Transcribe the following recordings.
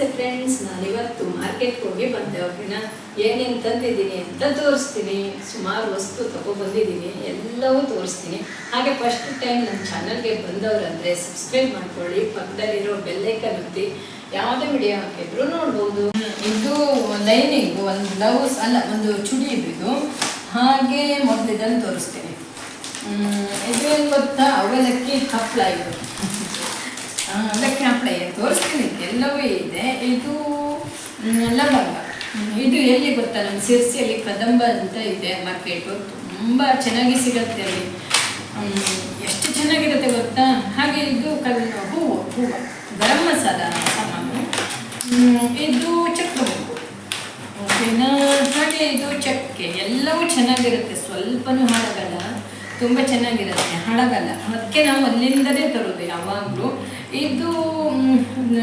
ನಮಸ್ತೆ ಫ್ರೆಂಡ್ಸ್ ನಾನಿವತ್ತು ಮಾರ್ಕೆಟ್ಗೆ ಹೋಗಿ ಬಂದೆ. ಅವ್ರನ್ನ ಏನೇನು ತಂದಿದ್ದೀನಿ ಅಂತ ತೋರಿಸ್ತೀನಿ. ಸುಮಾರು ವಸ್ತು ತಗೊಬಂದಿದ್ದೀನಿ ಎಲ್ಲವೂ ತೋರಿಸ್ತೀನಿ. ಹಾಗೆ ಫಸ್ಟ್ ಟೈಮ್ ನಮ್ಮ ಚಾನಲ್ಗೆ ಬಂದವರಂದರೆ ಸಬ್ಸ್ಕ್ರೈಬ್ ಮಾಡ್ಕೊಳ್ಳಿ. ಪಕ್ಕದಲ್ಲಿರೋ ಬೆಲ್ಲೈಕನ್ ಒತ್ತಿ. ಯಾವುದೇ ವಿಡಿಯೋ ಹಾಕಿದ್ರು ನೋಡ್ಬೋದು. ಇದು ಲೈನಿಂಗ್ ಒಂದು ಬ್ಲೌಸ್ ಅಲ್ಲ ಒಂದು ಚುಡಿ ಇದು ಹಾಗೆ ಮೊದಲು ಇದನ್ನು ತೋರಿಸ್ತೀನಿ. ಏನು ಗೊತ್ತಾ? ಅವಲಕ್ಕಿ ಹಪ್ಪಳ ಇದು. ಇದೆ ಲವಂಗ ಇದು ಎಲ್ಲಿ ಗೊತ್ತಾ? ನಮ್ಮ ಸಿರ್ಸಿಯಲ್ಲಿ ಕದಂಬ ಅಂತ ಇದೆ ಮಾರ್ಕೆಟು ತುಂಬ ಚೆನ್ನಾಗಿ ಸಿಗುತ್ತೆ ಅಲ್ಲಿ. ಎಷ್ಟು ಚೆನ್ನಾಗಿರುತ್ತೆ ಗೊತ್ತಾ? ಹಾಗೆ ಇದು ಕಲ್ ಹೂವು ಹೂವು. ಗರಂ ಮಸಾಲ ಸಾಮಾನು. ಇದು ಚಕ್ಕೆ ಓಕೆನಾ ಹಾಗೆ ಇದು ಚಕ್ಕೆ. ಎಲ್ಲವೂ ಚೆನ್ನಾಗಿರುತ್ತೆ. ಸ್ವಲ್ಪನೂ ಹಾಳಾಗಲ್ಲ. ತುಂಬ ಚೆನ್ನಾಗಿರುತ್ತೆ ಹಾಳಾಗಲ್ಲ ಅದಕ್ಕೆ ನಾವು ಅಲ್ಲಿಂದಲೇ ತರೋದು ಯಾವಾಗಲೂ. ಇದು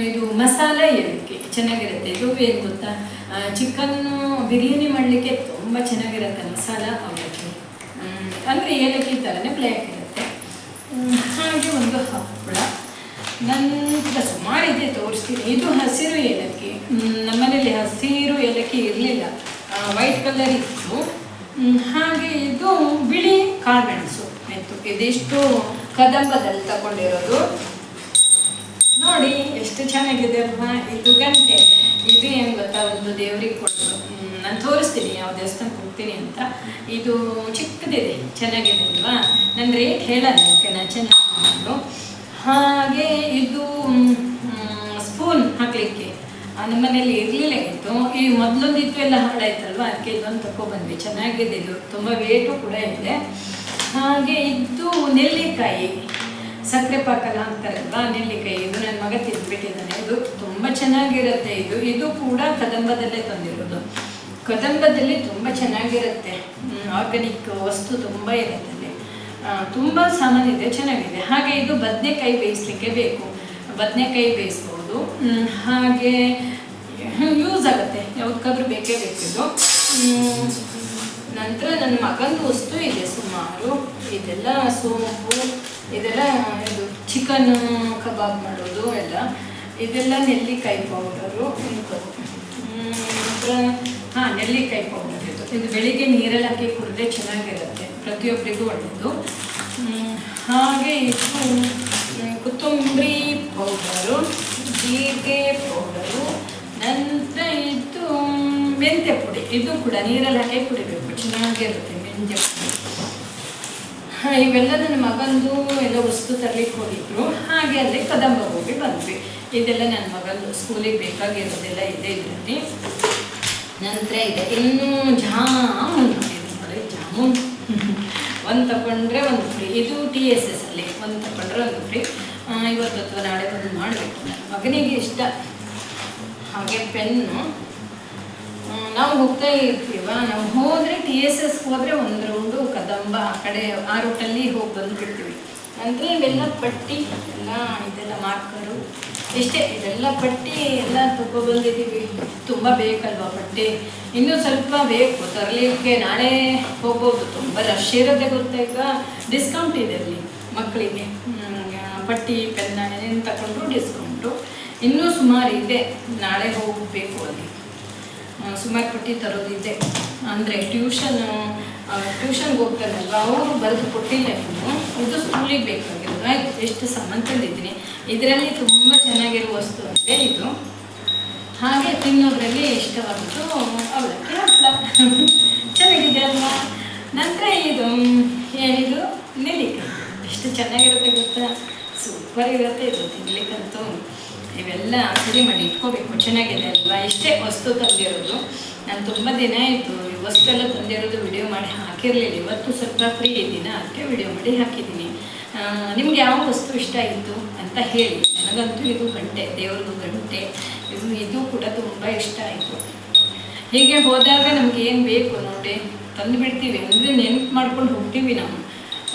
ಇದು ಮಸಾಲೆ ಏಲಕ್ಕಿ ಚೆನ್ನಾಗಿರುತ್ತೆ. ಇದು ಏನು ಗೊತ್ತಾ? ಚಿಕನ್ನು ಬಿರಿಯಾನಿ ಮಾಡಲಿಕ್ಕೆ ತುಂಬ ಚೆನ್ನಾಗಿರುತ್ತೆ ಮಸಾಲ ಅವಲಕ್ಕಿ ಅಂದರೆ ಏಲಕ್ಕಿ ಥರನೇ ಬ್ಲ್ಯಾಕ್ ಇರುತ್ತೆ ಹಾಗೆ ಒಂದು ಹಪ್ಪಳ. ನಂತರ ಸುಮಾರು ಇದೆ, ತೋರಿಸ್ತೀನಿ. ಇದು ಹಸಿರು ಏಲಕ್ಕಿ. ನಮ್ಮ ನಮ್ಮನೇಲಿ ಹಸಿರು ಏಲಕ್ಕಿ ಇರಲಿಲ್ಲ. ವೈಟ್ ಕಲರ್ ಇತ್ತು. ಹಾಗೆ ಇದು ಬಿಳಿ ಕಾಳುಮೆಣಸು ಆಯಿತು. ಇದಿಷ್ಟು ಕದಂಬದಲ್ಲಿ ತಗೊಂಡಿರೋದು? ನೋಡಿ, ಎಷ್ಟು ಚೆನ್ನಾಗಿದೆ ಅಲ್ವಾ ಇದು ಗಂಟೆ. ಇದು ಏನು ಗೊತ್ತಾ? ಒಂದು ದೇವ್ರಿಗೆ ಕೊಟ್ಟು ನಾನು ತೋರಿಸ್ತೀನಿ. ಯಾವ ದೇವಸ್ಥಾನಕ್ಕೆ ಹೋಗ್ತೀನಿ ಅಂತ. ಇದು ಚಿಕ್ಕದಿದೆ. ಚೆನ್ನಾಗಿದೆ ಅಲ್ವಾ? ನನ್ನ ರೇಟ್ ಹೇಳಲ್ಲ, ಓಕೆನಾ? ಚೆನ್ನಾಗಿ ಹಾಗೆ ಇದು ಸ್ಪೂನ್ ಹಾಕಲಿಕ್ಕೆ. ನಮ್ಮ ಮನೇಲಿ ಇರಲಿಲ್ಲ ಇತ್ತು. ಈ ಮೊದಲೊಂದು ಇತ್ತು ಎಲ್ಲ ಹಾಳಾಯ್ತಲ್ವ ಅದಕ್ಕೆ ಇದೊಂದು ತಗೊಬಂದ್ವಿ ಚೆನ್ನಾಗಿದೆ ಇದು. ತುಂಬ ವೇಟು ಕೂಡ ಇದೆ. ಹಾಗೆ ಇದು ನೆಲ್ಲಿಕಾಯಿ. ಸಕ್ಕರೆ ಪಾಕಲ್ಲ ಹಾಕ್ತಾರಲ್ವಾ? ನೆಲ್ಲಿಕಾಯಿ. ಇದು ನನ್ನ ಮಗ ತಿಂದ್ಬಿಟ್ಟಿದ್ದಾನೆ. ಇದು ತುಂಬ ಚೆನ್ನಾಗಿರುತ್ತೆ ಇದು. ಇದು ಕೂಡ ಕದಂಬದಲ್ಲೇ ತಂದಿರೋದು. ಕದಂಬದಲ್ಲಿ ತುಂಬ ಚೆನ್ನಾಗಿರುತ್ತೆ. ಆರ್ಗಾನಿಕ್ ವಸ್ತು ತುಂಬ ಇರುತ್ತೆ ಅಲ್ಲಿ. ತುಂಬ ಸಾಮಾನಿದೆ ಚೆನ್ನಾಗಿದೆ. ಹಾಗೆ ಇದು ಬದನೆಕಾಯಿ ಬೇಯಿಸ್ಲಿಕ್ಕೆ ಬೇಕು. ಬದನೆಕಾಯಿ ಬೇಯಿಸ್ಬೋದು. ಹಾಗೆ ಬೇಕೇ ಬೇಕಿದ್ದು ನಂತರ ನನ್ನ ಮಗಂದು ವಸ್ತು ಇದೆ ಸುಮಾರು. ಇದೆಲ್ಲ ಸೋಂಪು, ಇದೆಲ್ಲ ಇದು ಚಿಕನ್ ಕಬಾಬ್ ಮಾಡೋದು ಎಲ್ಲ. ಇದೆಲ್ಲ ನೆಲ್ಲಿಕಾಯಿ ಪೌಡರು. ಇಂಥದ್ದು ನಂತರ ಹಾಂ, ನೆಲ್ಲಿಕಾಯಿ ಪೌಡರ್ ಇದು. ಇದು ಬೆಳಿಗ್ಗೆ ನೀರಲ್ಲಿ ಹಾಕಿ ಕುಡಿದ್ರೆ ಚೆನ್ನಾಗಿರುತ್ತೆ. ಪ್ರತಿಯೊಬ್ಬರಿಗೂ ಒಳ್ಳೆಯದು ಹಾಗೆ ಇದು ಕೊತ್ತಂಬರಿ ಪೌಡರು, ಜೀರಿಗೆ ಪೌಡರು. ನಂತರ ಇದು ಮೆಂತ್ಯ ಪುಡಿ. ಇದು ಕೂಡ ನೀರಲ್ಲಿ ಹಾಕಿ ಕುಡಿಬೇಕು. ಚೆನ್ನಾಗಿರುತ್ತೆ ಮೆಂತ್ಯ ಪುಡಿ. ಇವೆಲ್ಲ ನನ್ನ ಮಗಂದು ಎಲ್ಲ ವಸ್ತು ತರಲಿಕ್ಕೆ ಹೋಗಿದ್ರು. ಹಾಗೆ ಅಲ್ಲಿ ಕದಂಬ ಹೋಗಿ ಬಂದ್ವಿ. ಇದೆಲ್ಲ ನನ್ನ ಮಗಂದು ಸ್ಕೂಲಿಗೆ ಬೇಕಾಗಿರೋದೆಲ್ಲ ಇದೆ ಇದರಲ್ಲಿ. ನಂತರ ಇದೆ ಇನ್ನೂ ಜಾಮೂನ್ ಮಾಡಿದ್ರು ಜಾಮೂನ್. ಒಂದು ತಗೊಂಡ್ರೆ ಒಂದು ಫ್ರೀ ಇದು ಟಿ ಎಸ್ ಎಸ್ ಅಲ್ಲಿ. ಒಂದು ತಗೊಂಡ್ರೆ ಒಂದು ಫ್ರೀ ಇವತ್ತು ಅಥವಾ ನಾಳೆ ಬಂದು ಮಾಡಬೇಕು. ನನ್ನ ಮಗನಿಗೆ ಇಷ್ಟ. ಹಾಗೆ ಪೆನ್ನು. ನಾವು ಹೋಗ್ತಾ ಇರ್ತೀವ, ನಾವು ಹೋದರೆ ಟಿ ಎಸ್ ಎಸ್ ಹೋದ್ರೆ ಒಂದು ರೌಂಡು ಕದಂಬ ಆ ಕಡೆ, ಆ ರೂಟಲ್ಲಿ ಹೋಗಿ ಬಂದುಬಿಡ್ತೀವಿ. ಅಂದರೆ ಇವೆಲ್ಲ ಪಟ್ಟಿ, ಎಲ್ಲ ಇದೆಲ್ಲ ಮಾರ್ಕರು ಎಷ್ಟೇ, ಇದೆಲ್ಲ ಪಟ್ಟಿ ಎಲ್ಲ ತಗೊಬಂದಿದ್ದೀವಿ ತುಂಬ ಬೇಕಲ್ವಾ ಪಟ್ಟಿ? ಇನ್ನೂ ಸ್ವಲ್ಪ ಬೇಕು, ತರಲಿಕ್ಕೆ ನಾಳೆ ಹೋಗ್ಬೋದು. ತುಂಬ ರಶ್ ಇರೋದೇ ಗೊತ್ತಾಗ ಡಿಸ್ಕೌಂಟ್ ಇದೆ ಅಲ್ಲಿ ಮಕ್ಕಳಿಗೆ. ಪಟ್ಟಿ ಪೆನ್ನ ಏನೇನು ತಗೊಂಡ್ರು ಡಿಸ್ಕೌಂಟು ಇನ್ನೂ ಸುಮಾರು ಇದೆ. ನಾಳೆ ಹೋಗಬೇಕು ಅಲ್ಲಿ. ಸುಮಾರು ಪಟ್ಟಿ ತರೋದಿದೆ ಅಂದರೆ ಟ್ಯೂಷನ್ ಟ್ಯೂಷನ್ಗೆ ಹೋಗ್ತಾರಲ್ವ, ಅವರು ಬರೆದು ಕೊಟ್ಟಿಲ್ಲ ಇದು ಸ್ಕೂಲಿಗೆ ಬೇಕಾಗಿರೋದು. ಆಯ್ತು, ಎಷ್ಟು ಸಾಮಾನು ಇದರಲ್ಲಿ ತುಂಬ ಚೆನ್ನಾಗಿರೋ ವಸ್ತು ಅಂದರೆ ಇದು. ಹಾಗೆ ತಿನ್ನೋದ್ರಲ್ಲಿ ಇಷ್ಟವಾಗಿದ್ದು ಅವಳಕ್ಕೆ ಹಪ್ಪಳ ಚೆನ್ನಾಗಿದೆ ಅಲ್ವಾ? ನಂತರ ಇದು ಏನಿದು? ನೆಲ್ಲಿಕಾಯಿ. ಎಷ್ಟು ಚೆನ್ನಾಗಿರುತ್ತೆ ಗೊತ್ತಾ? ಸೂಪರ್ ಇರುತ್ತೆ ಇದು ತಿನ್ಲಿಕ್ಕಂತೂ. ಇವೆಲ್ಲ ಸರಿ ಮಾಡಿ ಇಟ್ಕೋಬೇಕು. ಚೆನ್ನಾಗಿದೆ ಅಲ್ವಾ? ಇಷ್ಟೇ ವಸ್ತು ತಂದಿರೋದು. ನಾನು ತುಂಬ ದಿನ ಆಯಿತು ಈ ವಸ್ತು ಎಲ್ಲ ತಂದಿರೋದು ವಿಡಿಯೋ ಮಾಡಿ ಹಾಕಿರಲಿಲ್ಲ. ಇವತ್ತು ಸ್ವಲ್ಪ ಫ್ರೀ ಇದ್ದೀನ. ಅದಕ್ಕೆ ವಿಡಿಯೋ ಮಾಡಿ ಹಾಕಿದ್ದೀನಿ. ಆ, ನಿಮ್ಗೆ ಯಾವ ವಸ್ತು ಇಷ್ಟ ಆಯಿತು ಅಂತ ಹೇಳಿ. ನನಗಂತೂ ಇದು ಗಂಟೆ ದೇವ್ರದ್ದು ಗಂಟೆ. ಇದು ಇದು ಕೂಡ ತುಂಬ ಇಷ್ಟ ಆಯಿತು. ಹೀಗೆ ಹೋದಾಗ ನಮ್ಗೆ ಏನು ಬೇಕು ನೋಡಿ? ತಂದು ಬಿಡ್ತೀವಿ ಅಂದರೆ ನೆನ್ಪು ಮಾಡ್ಕೊಂಡು ಹೋಗ್ತೀವಿ ನಾವು.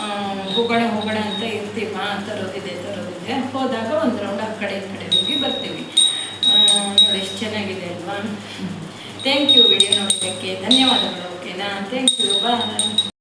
ಆ, ಹೋಗೋಣ ಹೋಗೋಣ ಅಂತ ಇರ್ತೀವಿ. ಮಾ ತರೋದಿದೆ. ತರೋದಿದೆ ಹೋದಾಗ ಒಂದು ರೌಂಡ್ ಆ ಕಡೆ ಕಡೆ ಹೋಗಿ ಬರ್ತೀವಿ. ನೋಡಿ ಎಷ್ಟು ಚೆನ್ನಾಗಿದೆ ಅಲ್ವಾ? ಥ್ಯಾಂಕ್ ಯು ವಿಡಿಯೋ ನೋಡಿದ್ದಕ್ಕೆ ಧನ್ಯವಾದಗಳು. ಓಕೆನಾ? Thank you bye